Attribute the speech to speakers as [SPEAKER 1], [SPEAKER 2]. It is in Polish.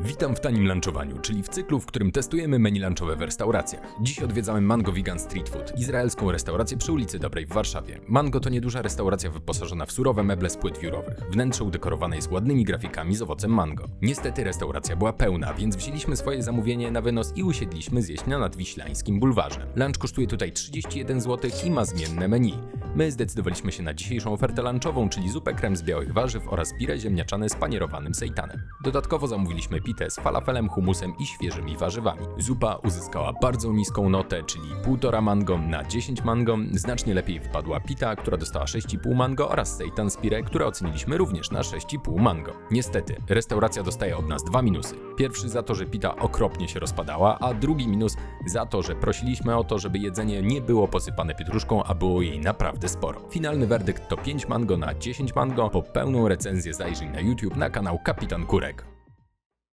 [SPEAKER 1] Witam w tanim lunchowaniu, czyli w cyklu, w którym testujemy menu lunchowe w restauracjach. Dziś odwiedzamy Mango Vegan Street Food, izraelską restaurację przy ulicy Dobrej w Warszawie. Mango to nieduża restauracja wyposażona w surowe meble z płyt wiórowych. Wnętrze udekorowane jest ładnymi grafikami z owocem mango. Niestety restauracja była pełna, więc wzięliśmy swoje zamówienie na wynos i usiedliśmy zjeść na nadwiślańskim bulwarze. Lunch kosztuje tutaj 31 zł i ma zmienne menu. My zdecydowaliśmy się na dzisiejszą ofertę lunchową, czyli zupę krem z białych warzyw oraz pire ziemniaczane z panierowanym sejtanem. Dodatkowo zamówiliśmy pitę z falafelem, humusem i świeżymi warzywami. Zupa uzyskała bardzo niską notę, czyli 1,5 mango na 10 mango. Znacznie lepiej wpadła pita, która dostała 6,5 mango oraz seitan z pire, które oceniliśmy również na 6,5 mango. Niestety, restauracja dostaje od nas dwa minusy. Pierwszy za to, że pita okropnie się rozpadała, a drugi minus za to, że prosiliśmy o to, żeby jedzenie nie było posypane pietruszką, a było jej naprawdę sporo. Finalny werdykt to 5 mango na 10 mango. Po pełną recenzję zajrzyj na YouTube na kanał Kapitan Kurek.